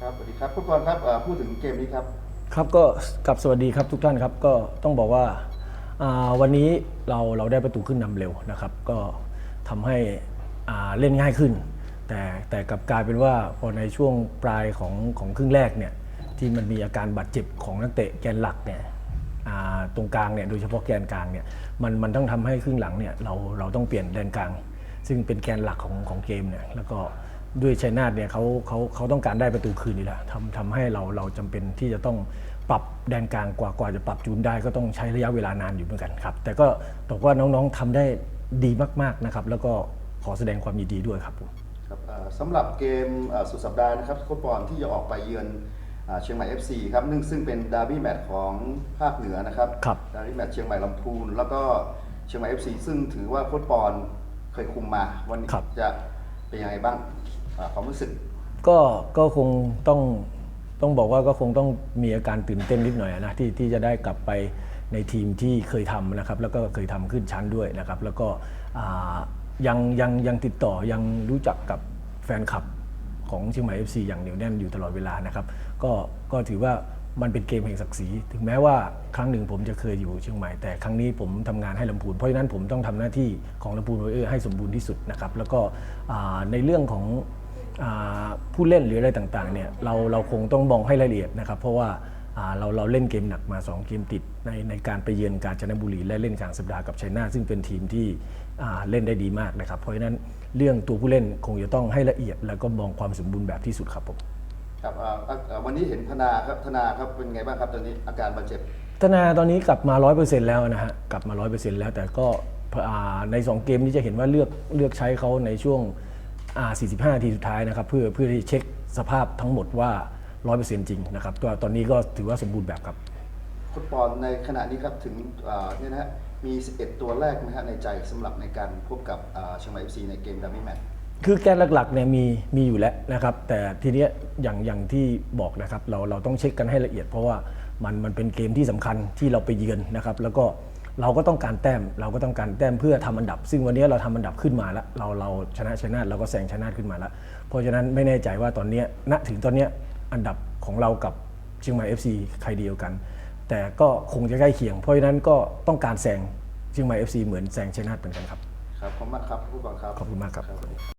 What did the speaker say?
ครับสวัสดีครับคุณกรณ์ครับเอ่อพูดถึงเกมนี้ครับ ครับก็กลับสวัสดีครับทุกท่านครับก็ต้องบอกว่าอ่าวันนี้เราเราได้ประตูขึ้นนำเร็วนะครับ ก็ทำให้อ่าเล่นง่ายขึ้น แต่แต่กลับกลายเป็นว่าพอในช่วงปลายของของครึ่งแรกเนี่ยที่มันมีอาการบาดเจ็บของนักเตะแกนหลักเนี่ยอ่าตรงกลางเนี่ยโดยเฉพาะแกนกลางเนี่ยมันมันต้องทำให้ครึ่งหลังเนี่ยเราเราต้องเปลี่ยนแดนกลาง ซึ่งเป็นแกนหลักของของเกมเนี่ยแล้วก็ ด้วยชัยนาทเนี่ยเขาเขาเขาต้องการได้ประตูคืนนี่แหละทำทำให้เราเราจำเป็นที่จะต้องปรับแดนกลางกว่ากว่าจะปรับจูนได้ก็ต้องใช้ระยะเวลานานอยู่เหมือนกันครับ แต่ก็บอกว่าน้องๆทำได้ดีมากๆนะครับ แล้วก็ขอแสดงความยินดีด้วยครับผมครับเอ่อสำหรับเกมเอ่อสุดสัปดาห์นะครับโค้ชบอลที่จะออกไปเยือนอ่าเชียงใหม่ FC ครับนึ่งซึ่งเป็นดาร์บี้แมตช์ของภาคเหนือนะครับครับดาร์บี้แมตช์เชียงใหม่ลำพูน แล้วก็เชียงใหม่ FC ซึ่งถือว่าโค้ชบอลเคยคุมมาวันนี้ครับจะเป็นยังไงบ้างอ่า ความรู้สึก ก็ก็คงต้องต้องบอกว่าก็คงต้องมีอาการตื่นเต้นนิดหน่อยนะที่ที่จะได้กลับไปในทีมที่เคยทำนะครับ แล้วก็เคยทำขึ้นชั้นด้วยนะครับ แล้วก็ยังยังยังติดต่อยังรู้จักกับแฟนคลับของเชียงใหม่ FC อย่างเหนียวแน่นอยู่ตลอดเวลานะครับ ก็ก็ถือว่ามันเป็นเกมแห่งศักดิ์ศรี ถึงแม้ว่าครั้งหนึ่งผมจะเคยอยู่เชียงใหม่ แต่ครั้งนี้ผมทำงานให้ลำพูน เพราะฉะนั้นผมต้องทำหน้าที่ของลำพูนไวเออร์ให้สมบูรณ์ที่สุดนะครับ แล้วก็ในเรื่องของ ผู้เล่นหรืออะไรต่างๆเนี่ยเราเราคงต้องมองให้รายละเอียดนะครับ เพราะว่าอ่าเราเราเล่นเกมหนักมา 2 เกมติดในในการไปเยือนกาญจนบุรีและเล่นกลางสัปดาห์กับชัยนาทซึ่งเป็นทีมที่อ่าเล่นได้ดีมากนะครับ เพราะฉะนั้นเรื่องตัวผู้เล่นคงจะต้องให้ละเอียด แล้วก็มองความสมบูรณ์แบบที่สุดครับผมครับอ่าอ่าอ่าวันนี้เห็นธนาครับธนาครับเป็นไงบ้างครับตอนนี้อาการบาดเจ็บธนาตอนนี้กลับมา 100%แล้วนะฮะกลับมา 100%แล้วแต่ก็อ่าใน 2 เกมนี้จะเห็นว่าเลือกเลือกใช้เขาในช่วงอ่า 45นาทีสุดท้ายนะครับเพื่อเพื่อที่เช็คสภาพทั้งหมดว่า 100%จริงนะครับก็ตอนนี้ก็ถือว่าสมบูรณ์แบบครับฟุตบอลในขณะนี้ครับถึงอ่าเนี่ยนะฮะมี 11 ตัวแรกนะฮะในใจสำหรับในการพบกับอ่าเชียงใหม่ FC ในเกมดัมมี่แมตช์ คือแกนหลักๆเนี่ยมีมีอยู่แล้วนะครับ แต่ทีเนี้ยอย่างอย่างที่บอกนะครับเราเราต้องเช็คกันให้ละเอียด เพราะว่ามันมันเป็นเกมที่สำคัญที่เราไปเยือนนะครับ แล้วก็ เราก็ต้องการแต้มเราก็ต้องการแต้มเพื่อทำอันดับ ซึ่งวันนี้เราทำอันดับขึ้นมาแล้ว เราเราชนะชนะเราก็แซงชนะขึ้นมาแล้วเพราะฉะนั้นไม่แน่ใจว่าตอนเนี้ยณถึงตอนเนี้ยอันดับของเรากับเชียงใหม่ FC ใครเดียวกัน แต่ก็คงจะใกล้เคียง เพราะฉะนั้นก็ต้องการแซงเชียงใหม่ FC เหมือนแซงชนะเหมือนกันครับ ครับขอบคุณมากครับผู้กองครับขอบคุณมากครับ